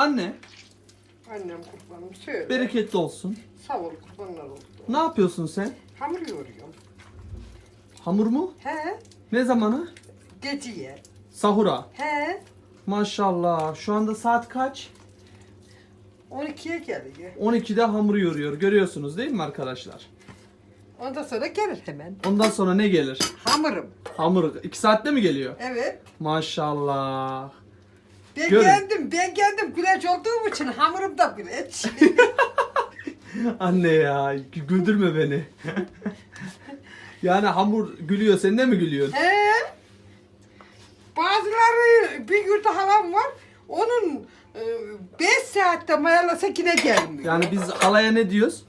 Anne Annem kurbanım söyle. bereketli olsun. Sağ ol kurbanlar oldu. Ne yapıyorsun sen? Hamur yoğuruyorum. Hamur mu? He? Ne zamanı? Geceye. Sahura. He? Maşallah. Şu anda saat kaç? 12'ye geliyor. 12'de hamur yoruyor. Görüyorsunuz değil mi arkadaşlar? Ondan sonra gelir hemen. Ondan sonra ne gelir? Hamurum. Hamur 2 saatte mi geliyor? Evet. Maşallah. Ben Görün. kendim, ben kendim güleç olduğum için hamurum da güleç. Anne ya güldürme beni. yani hamur gülüyor sen de mi gülüyorsun? He? Bazıları bir yurda halam var. Onun 5 saatte mayalasa yine gelmiyor. Yani biz halaya ne diyoruz?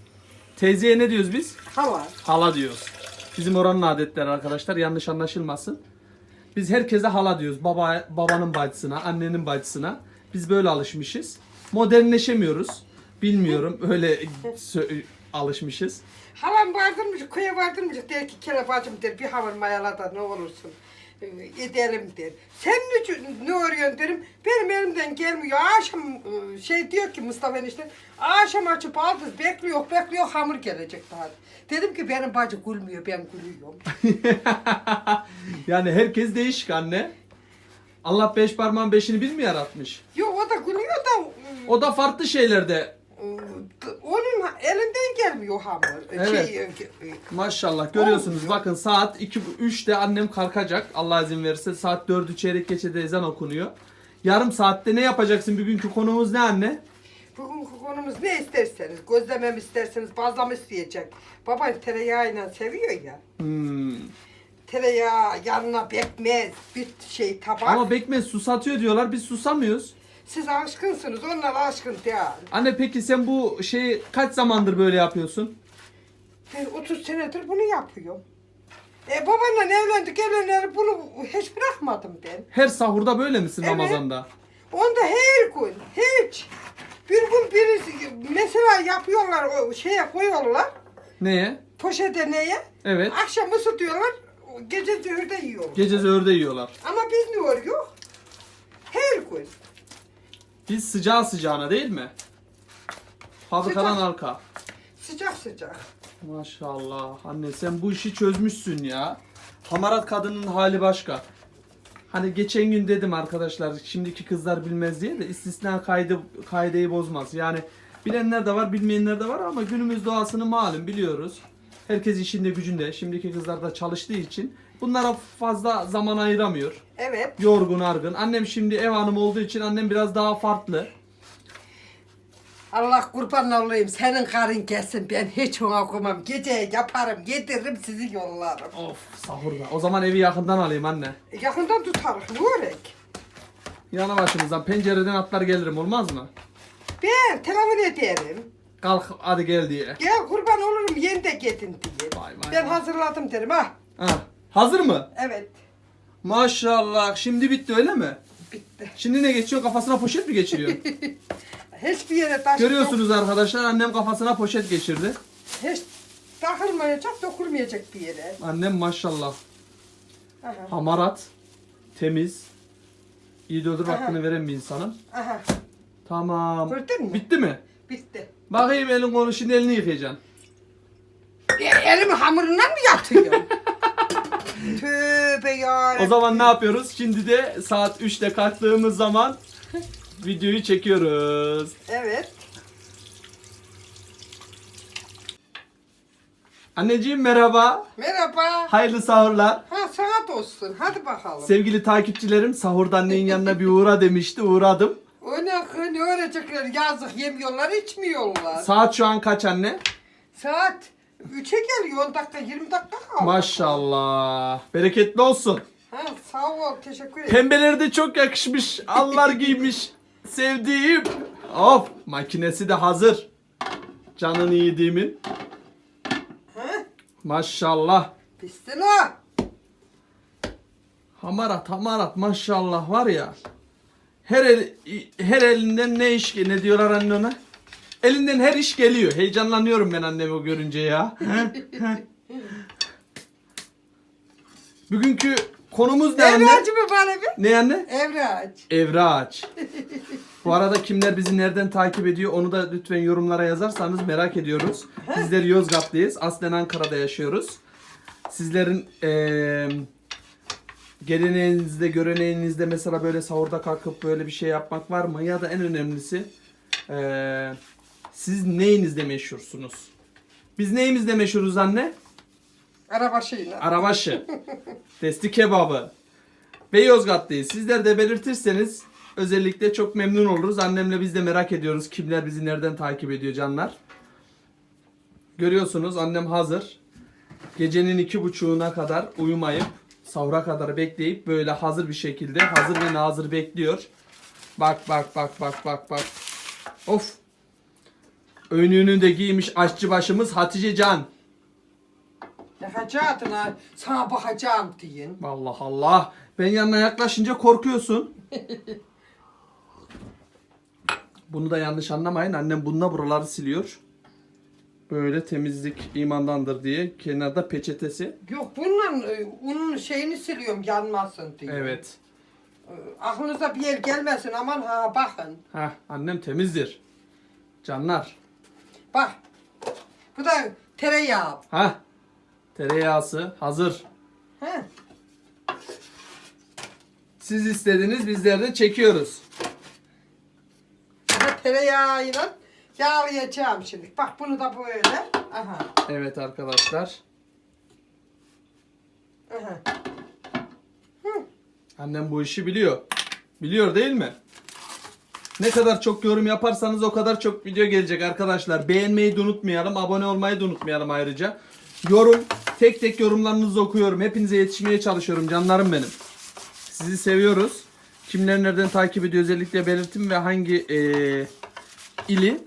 Teyzeye ne diyoruz biz? Hala. Hala diyoruz. Bizim oranın adetleri arkadaşlar yanlış anlaşılmasın. Biz herkese hala diyoruz. Baba babanın bacısına, annenin bacısına. Biz böyle alışmışız. Modernleşemiyoruz. Bilmiyorum öyle sö- alışmışız. Halam vardırmış, köye vardırmış. Der ki kere bacım der bir hamur mayala da ne olursun edelim der. Sen ne, ne arıyorsun derim. Benim elimden gelmiyor. Akşam e, şey diyor ki Mustafa enişte. Akşam açıp aldız bekliyor bekliyor hamur gelecek daha. Dedim ki benim bacı gülmüyor ben gülüyorum. yani herkes değişik anne. Allah beş parmağın beşini bir mi yaratmış? Yok o da gülüyor da e, O da farklı şeylerde. e, onun elinden gelmiyor hamur. Evet. Şey, e, e, Maşallah görüyorsunuz Olmuyor. bakın saat 2 3'te annem kalkacak. Allah izin verirse saat 4'ü çeyrek geçe de ezan okunuyor. Yarım saatte ne yapacaksın? Bugünkü konumuz ne anne? Bugünkü konumuz ne isterseniz, gözlemem isterseniz, bazlama isteyecek. Baban tereyağıyla seviyor ya. Hmm. Tereyağı yanına pekmez, bir şey tabak. Ama bekmez susatıyor diyorlar. Biz susamıyoruz. Siz alışkınsınız, onlar alışkın değil. Anne peki sen bu şeyi kaç zamandır böyle yapıyorsun? Ben 30 senedir bunu yapıyorum. E babanla evlendik, evleneli bunu hiç bırakmadım ben. Her sahurda böyle misin Evet. Ramazan'da? Onda her gün, hiç. Bir gün birisi, mesela yapıyorlar, o şeye koyuyorlar, Neye? poşete neye? Evet. Akşam ısıtıyorlar, gece zühürde yiyorlar. Gece zöğürde yiyorlar. Ama biz ne oluyor? Her gün. Biz sıcağı sıcağına değil mi? Fabrikadan Sıcak. arka. Sıcak sıcak. Maşallah anne sen bu işi çözmüşsün ya. Hamarat kadının hali başka. Hani geçen gün dedim arkadaşlar şimdiki kızlar bilmez diye de istisna kaydı kaideyi bozmaz. Yani bilenler de var bilmeyenler de var ama günümüz doğasını malum biliyoruz. Herkes işinde gücünde. Şimdiki kızlar da çalıştığı için bunlara fazla zaman ayıramıyor. Evet. Yorgun argın. Annem şimdi ev hanımı olduğu için annem biraz daha farklı. Allah kurban olayım senin karın gelsin ben hiç ona koymam. Gece yaparım yediririm sizi yollarım. Of sahurda. O zaman evi yakından alayım anne. E, Yakından tutarız Nurek. Yanı başımızdan pencereden atlar gelirim olmaz mı? Ben telefon ederim. Kalk hadi gel diye. Gel kurban olurum yeni de gidin diye. Vay vay ben vay. hazırladım derim ha. Ha, hazır mı? Evet. Maşallah. Şimdi bitti öyle mi? Bitti. Şimdi ne geçiyor? Kafasına poşet mi geçiriyor? Hiçbir yere taş Görüyorsunuz arkadaşlar annem kafasına poşet geçirdi. Hiç takılmayacak, dokunmayacak bir yere. Annem maşallah. Aha. Hamarat, temiz, iyi döldür Aha. hakkını veren bir insanım. Aha. Tamam. Gördün mü? Bitti mi? Bitti. Bakayım elin kolu şimdi elini yıkayacaksın. E, elimi hamurundan mı yatıyorum? Tövbe ya. O zaman ne yapıyoruz? Şimdi de saat 3'te kalktığımız zaman videoyu çekiyoruz. Evet. Anneciğim merhaba. Merhaba. Hayırlı sahurlar. Ha sana dostun. Hadi bakalım. Sevgili takipçilerim sahurda annenin yanına bir uğra demişti. Uğradım. o ne, ne öğretecekler? Yazık yemiyorlar, içmiyorlar. Saat şu an kaç anne? Saat 3'e geliyor. 10 dakika, 20 dakika kaldı. Maşallah. Bereketli olsun. Ha, sağ ol. Teşekkür ederim. Pembeleri de çok yakışmış. Allar giymiş. Sevdiğim. Of. Makinesi de hazır. Canını yediğimin. Ha? Maşallah. Pistin o. Hamarat hamarat maşallah var ya. Her el, her elinden ne iş ne diyorlar anne ona? Elinden her iş geliyor. Heyecanlanıyorum ben annemi görünce ya. Bugünkü konumuz ne anne? Evracı mı bana bir? Ne anne? Evraç. Evraç. Bu arada kimler bizi nereden takip ediyor onu da lütfen yorumlara yazarsanız merak ediyoruz. Bizler Yozgatlıyız. Aslen Ankara'da yaşıyoruz. Sizlerin eee geleneğinizde, göreneğinizde mesela böyle sahurda kalkıp böyle bir şey yapmak var mı? Ya da en önemlisi eee, siz neyinizde meşhursunuz? Biz neyimizde meşhuruz anne? Arabaşıyla. Arabaşı, testi kebabı ve Yozgatlıyız. Sizler de belirtirseniz özellikle çok memnun oluruz. Annemle biz de merak ediyoruz kimler bizi nereden takip ediyor canlar. Görüyorsunuz annem hazır. Gecenin iki buçuğuna kadar uyumayıp sahura kadar bekleyip böyle hazır bir şekilde hazır ve nazır bekliyor. Bak bak bak bak bak bak. Of. Önlüğünü de giymiş aşçı başımız Hatice Can. Yakacaktın ha. Sana bakacağım deyin. Allah Allah. Ben yanına yaklaşınca korkuyorsun. Bunu da yanlış anlamayın. Annem bununla buraları siliyor. Böyle temizlik imandandır diye. Kenarda peçetesi. Yok bununla e, unun şeyini siliyorum yanmasın diye. Evet. E, Aklınıza bir yer gelmesin aman ha bakın. Ha annem temizdir. Canlar. Bak. Bu da tereyağı. Ha. Tereyağısı hazır. He. Siz istediniz bizler de çekiyoruz. Da tereyağıyla yağlayacağım şimdi. Bak bunu da böyle. Aha. Evet arkadaşlar. Aha. Annem bu işi biliyor. Biliyor değil mi? Ne kadar çok yorum yaparsanız o kadar çok video gelecek arkadaşlar. Beğenmeyi de unutmayalım. Abone olmayı da unutmayalım ayrıca. Yorum. Tek tek yorumlarınızı okuyorum. Hepinize yetişmeye çalışıyorum canlarım benim. Sizi seviyoruz. Kimler nereden takip ediyor özellikle belirtin ve hangi eee, ili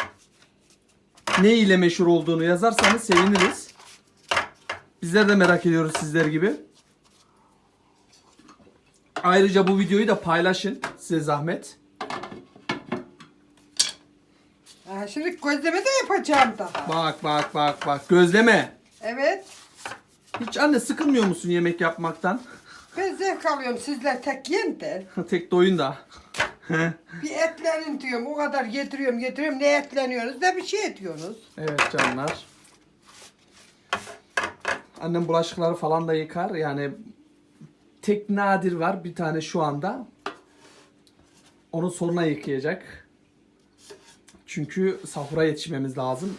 ne ile meşhur olduğunu yazarsanız seviniriz. Bizler de merak ediyoruz sizler gibi. Ayrıca bu videoyu da paylaşın size zahmet. Ha, şimdi gözleme de yapacağım daha. Bak bak bak bak gözleme. Evet. Hiç anne sıkılmıyor musun yemek yapmaktan? Ben zevk alıyorum sizler tek yiyin de. Tek doyun da. Bir etlenin diyorum o kadar yediriyorum yediriyorum ne etleniyorsunuz ne bir şey ediyorsunuz. evet canlar. Annem bulaşıkları falan da yıkar. Yani tek nadir var bir tane şu anda. Onu sonra yıkayacak. Çünkü sahura yetişmemiz lazım.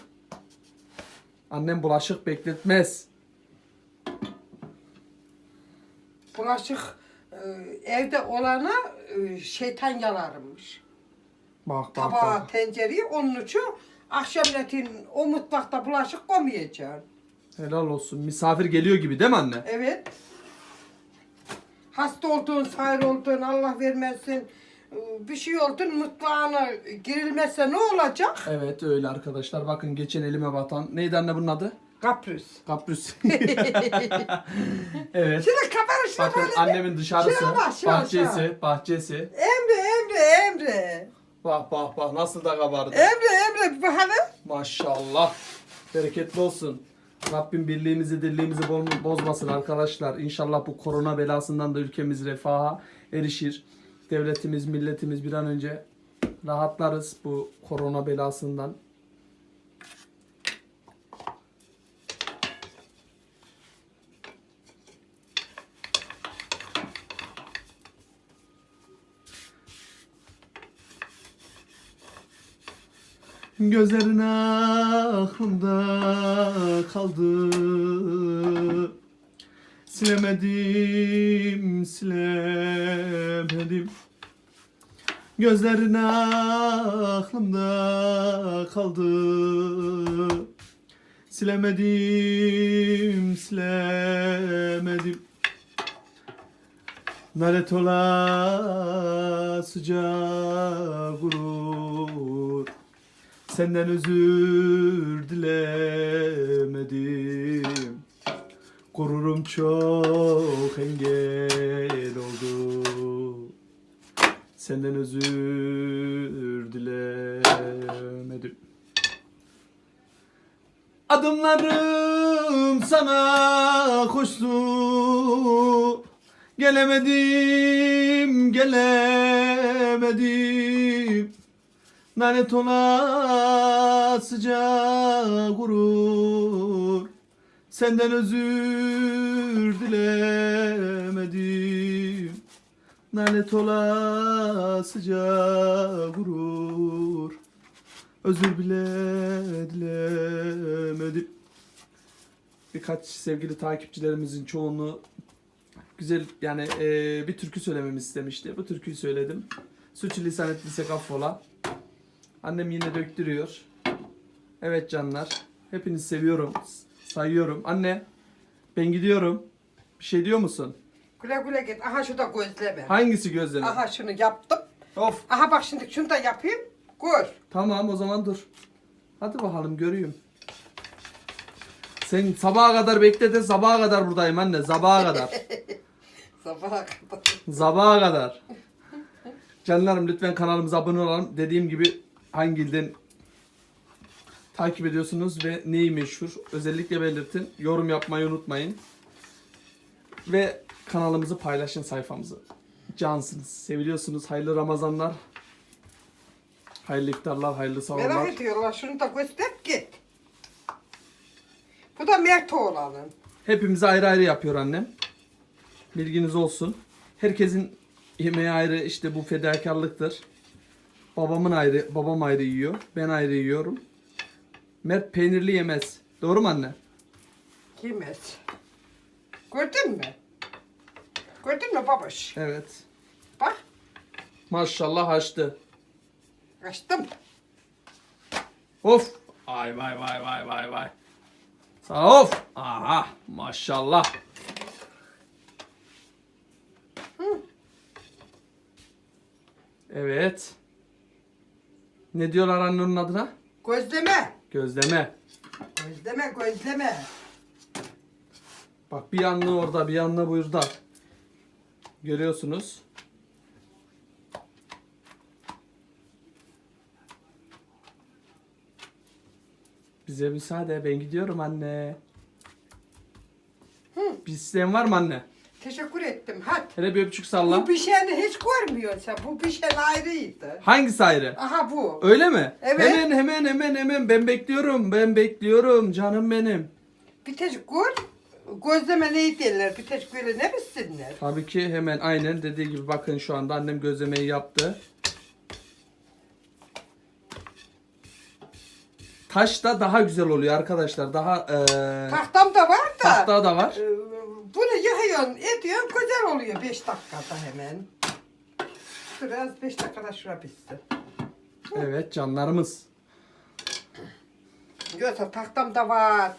Annem bulaşık bekletmez. Bulaşık e, evde olana e, şeytan yalarmış. Bak bak Tabağı, bak. tencereyi onun için akşamleyin o mutfakta bulaşık koymayacaksın. Helal olsun. Misafir geliyor gibi değil mi anne? Evet. Hasta olduğun, sahir olduğun, Allah vermesin. E, Bir şey oldun mutfağına girilmezse ne olacak? Evet öyle arkadaşlar. Bakın geçen elime batan. Neydi anne bunun adı? Kaprüs. Kaprüs. evet. Şimdi kafanı şuna Bakın böyle annemin dışarısı, Şuna bak, şuna, bahçesi, şuna. bahçesi. Emre, Emre, Emre. Bak bak bak nasıl da kabardı. Emre, Emre bir bakalım. Maşallah. Bereketli olsun. Rabbim birliğimizi, dirliğimizi bo- bozmasın arkadaşlar. İnşallah bu korona belasından da ülkemiz refaha erişir. Devletimiz, milletimiz bir an önce rahatlarız bu korona belasından. Gözlerin aklımda kaldı Silemedim, silemedim Gözlerin aklımda kaldı. Silemedim, silemedim Nalet ola sıcak vurur Senden özür dilemedim Gururum çok engel oldu. Senden özür dilemedim. Adımlarım sana koştu. Gelemedim, gelemedim. Lanet ola sıcak gurur Senden özür dilemedim Lanet ola sıcak gurur Özür bile dilemedim Birkaç sevgili takipçilerimizin çoğunu güzel yani eee, bir türkü söylememi istemişti. Bu türküyü söyledim. Suçu lisan ettiysek affola. Annem yine döktürüyor. Evet canlar. Hepinizi seviyorum. Sayıyorum. Anne ben gidiyorum. Bir şey diyor musun? Güle güle git. Aha şu da gözleme. Hangisi gözleme? Aha şunu yaptım. Of. Aha bak şimdi şunu da yapayım. Gör. Tamam o zaman dur. Hadi bakalım göreyim. Sen sabaha kadar bekle de sabaha kadar buradayım anne. Sabaha kadar. Sabaha kadar. Sabaha kadar. Canlarım lütfen kanalımıza abone olalım. Dediğim gibi hangi ilden takip ediyorsunuz ve neyi meşhur özellikle belirtin. Yorum yapmayı unutmayın. Ve kanalımızı paylaşın sayfamızı. Cansınız. Seviliyorsunuz. Hayırlı Ramazanlar. Hayırlı iftarlar, hayırlı sahurlar. Merak ediyorlar. Şunu da göster git. Bu da Mert oğlanın. Hepimize ayrı ayrı yapıyor annem. Bilginiz olsun. Herkesin yemeği ayrı işte bu fedakarlıktır. Babamın ayrı, babam ayrı yiyor. Ben ayrı yiyorum. Mert peynirli yemez. Doğru mu anne? Yemez. Gördün mü? Gördün mü babaş? Evet. Bak. Maşallah açtı. Açtım. Of. Ay vay vay vay vay vay. Sağ of. Aha maşallah. Evet. Ne diyorlar annenin adına? Gözleme. Gözleme. Gözleme gözleme. Bak bir yanlı orada bir yanlı burada. Görüyorsunuz. Bize müsaade ben gidiyorum anne. Hı. Bir isteğin var mı anne? Teşekkür ettim. Hadi. Hele bir öpücük salla. Bu pişeni hiç görmüyorsun sen. Bu pişen ayrıydı. Hangisi ayrı? Aha bu. Öyle mi? Evet. Hemen hemen hemen hemen ben bekliyorum. Ben bekliyorum canım benim. Bir tek gör. Gözleme neyi derler? Bir böyle ne bilsinler? Tabii ki hemen aynen dediği gibi bakın şu anda annem gözlemeyi yaptı. Taş da daha güzel oluyor arkadaşlar. Daha eee Tahtam da var da. tahta da var. e, Bunu yıkıyorsun, ediyorsun, güzel oluyor 5 dakikada hemen. Biraz 5 dakikada şura bitsin. Evet canlarımız. Yoksa tahtam da var.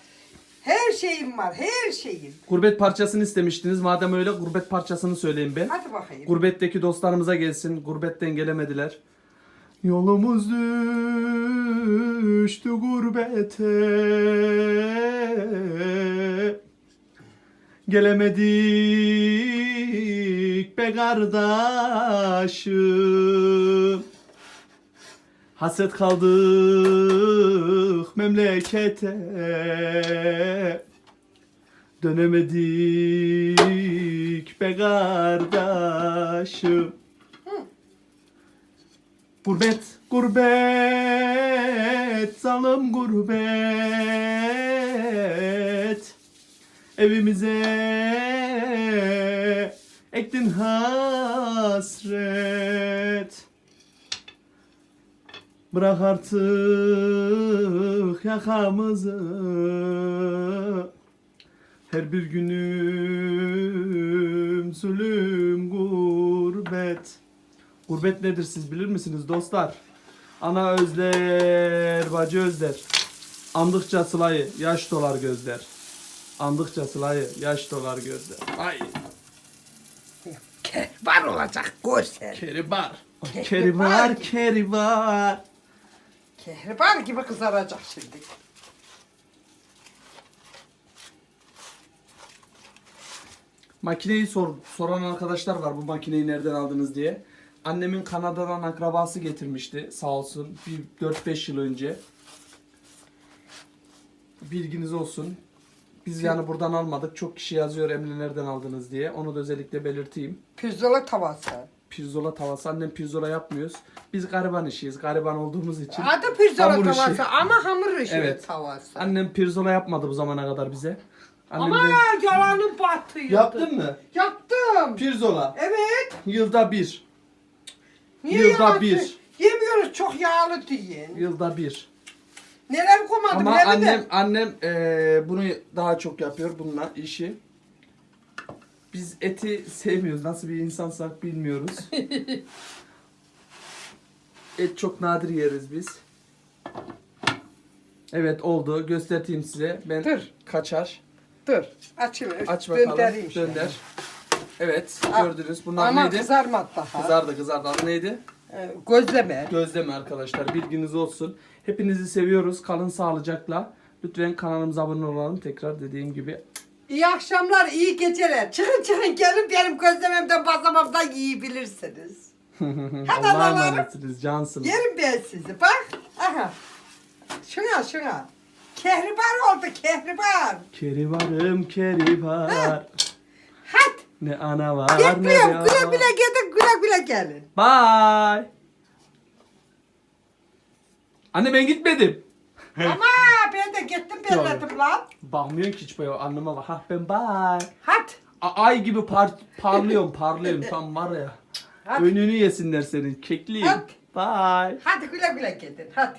Her şeyim var, her şeyim. Gurbet parçasını istemiştiniz. Madem öyle gurbet parçasını söyleyeyim ben. Hadi bakayım. Gurbetteki dostlarımıza gelsin. Gurbetten gelemediler. Yolumuz düştü gurbete. Gelemedik be kardeşim. Hasret kaldık memlekete. Dönemedik be kardeşim Gurbet, gurbet, zalim gurbet. Evimize ektin hasret. Bırak artık yakamızı. Her bir günüm zulüm gurbet Gurbet nedir siz bilir misiniz dostlar? Ana özler, bacı özler. Andıkça sılayı, yaş dolar gözler. Andıkça sılayı, yaş dolar gözler. Ay, Var olacak, görsen. keribar. Keribar. Keribar. Kehribar gibi kızaracak şimdi. Makineyi sor, soran arkadaşlar var bu makineyi nereden aldınız diye. Annemin Kanada'dan akrabası getirmişti sağ olsun bir 4-5 yıl önce. Bilginiz olsun. Biz yani buradan almadık. Çok kişi yazıyor Emre nereden aldınız diye. Onu da özellikle belirteyim. Pirzola tavası. pirzola tavası. Annem pirzola yapmıyoruz. Biz gariban işiyiz. Gariban olduğumuz için. Adı pirzola Hamur işi. tavası ama hamur işi Evet. tavası. Annem pirzola yapmadı bu zamana kadar bize. Annem Ama de- yalanın batıyor. Yaptın mı? Yaptım. Pirzola. Evet. Yılda bir. Niye Yılda yalan bir. Yemiyoruz çok yağlı diye. Yılda bir. Neler koymadım Ama ne annem annem eee, bunu daha çok yapıyor bununla işi. Biz eti sevmiyoruz. Nasıl bir insansak bilmiyoruz. Et çok nadir yeriz biz. Evet oldu. Göstereyim size. Ben Dur. kaçar. Dur. Açayım. Aç bakalım. Döndüreyim şöyle. Dönder. Evet gördünüz. Bunlar Ama neydi? kızarmadı daha. Kızardı kızardı. Adı neydi? Ee, gözleme. Gözleme arkadaşlar bilginiz olsun. Hepinizi seviyoruz. Kalın sağlıcakla. Lütfen kanalımıza abone olalım. Tekrar dediğim gibi. İyi akşamlar, iyi geceler. Çıkın çıkın gelin benim gözlememden bazlamamdan yiyebilirsiniz. Hadi Allah'a Allah'ım. emanetsiniz. Cansınız. Yerim ben sizi bak. Aha. Şuna şuna. Kehribar oldu kehribar. Kerivarım kerivar. Ne ana var ne Gitmiyorum. ya. Güle güle gidin güle güle gelin. Bye. Anne ben gitmedim. Ama ben de gittim belledim lan. Bakmıyorsun ki hiç böyle anneme bak. Ha ben bye. Hadi. A- Ay gibi par parlıyorum parlıyorum tam var ya. Hadi. Önünü yesinler senin kekliyim. Hadi. Bye. Hadi güle güle gidin. Hadi.